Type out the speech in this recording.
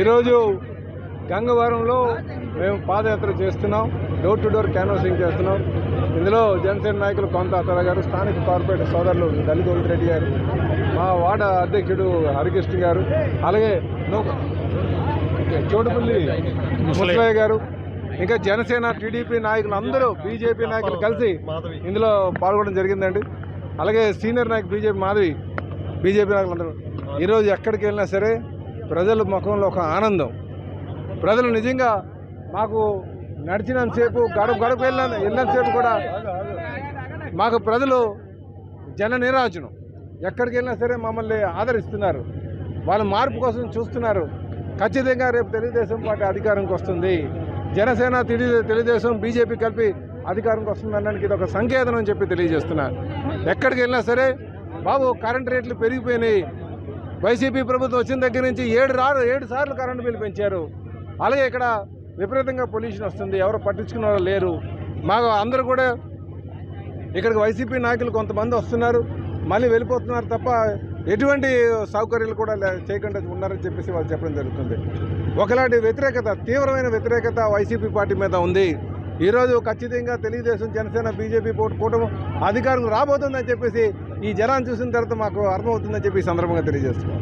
ఈరోజు గంగవరంలో మేము పాదయాత్ర చేస్తున్నాం. డోర్ టు డోర్ క్యాన్వాసింగ్ చేస్తున్నాం. ఇందులో జనసేన నాయకులు కొంత అతల గారు స్థానిక కార్పొరేటర్ సోదరులు దళిత రెడ్డి గారు మా వార్డ అధ్యక్షుడు హరికృష్ణ గారు అలాగే చోటుపల్లి ముసలయ్య గారు ఇంకా జనసేన టీడీపీ నాయకులు అందరూ బీజేపీ నాయకులు కలిసి ఇందులో పాల్గొనడం జరిగిందండి. అలాగే సీనియర్ నాయకు బీజేపీ మాధవి బీజేపీ నాయకులు అందరూ. ఈరోజు ఎక్కడికి వెళ్ళినా సరే ప్రజల ముఖంలో ఒక ఆనందం. ప్రజలు నిజంగా మాకు నడిచినంతసేపు గడప గడప వెళ్ళిన వెళ్ళినంతసేపు కూడా మాకు ప్రజలు జన నిరాజనం. ఎక్కడికి వెళ్ళినా సరే మమ్మల్ని ఆదరిస్తున్నారు. వాళ్ళ మార్పు కోసం చూస్తున్నారు. ఖచ్చితంగా రేపు తెలుగుదేశం పార్టీ అధికారంకి వస్తుంది. జనసేన తెలుగుదేశం బీజేపీ కలిపి అధికారంకి వస్తుందనడానికి ఇది ఒక సంకేతం అని చెప్పి తెలియజేస్తున్నారు ఎక్కడికి వెళ్ళినా సరే బాబు కరెంట్ రేట్లు పెరిగిపోయినాయి. వైసీపీ ప్రభుత్వం వచ్చిన దగ్గర నుంచి ఏడు రారు ఏడు సార్లు కరెంటు బిల్లు పెంచారు. అలాగే ఇక్కడ విపరీతంగా పొల్యూషన్ వస్తుంది. ఎవరు పట్టించుకున్న వాళ్ళు లేరు. మాకు అందరూ కూడా ఇక్కడికి వైసీపీ నాయకులు కొంతమంది వస్తున్నారు. మళ్ళీ వెళ్ళిపోతున్నారు తప్ప ఎటువంటి సౌకర్యాలు కూడా లే- చేయకుండా ఉన్నారని చెప్పేసి వాళ్ళు చెప్పడం జరుగుతుంది. ఒకలాంటి వ్యతిరేకత తీవ్రమైన వ్యతిరేకత వైసీపీ పార్టీ మీద ఉంది. ఈరోజు ఖచ్చితంగా తెలుగుదేశం జనసేన బీజేపీ కూటమి అధికారం రాబోతుందని చెప్పేసి ఈ జనాన్ని చూసిన తర్వాత మాకు అర్థమవుతుందని చెప్పి ఈ సందర్భంగా తెలియజేస్తున్నాం.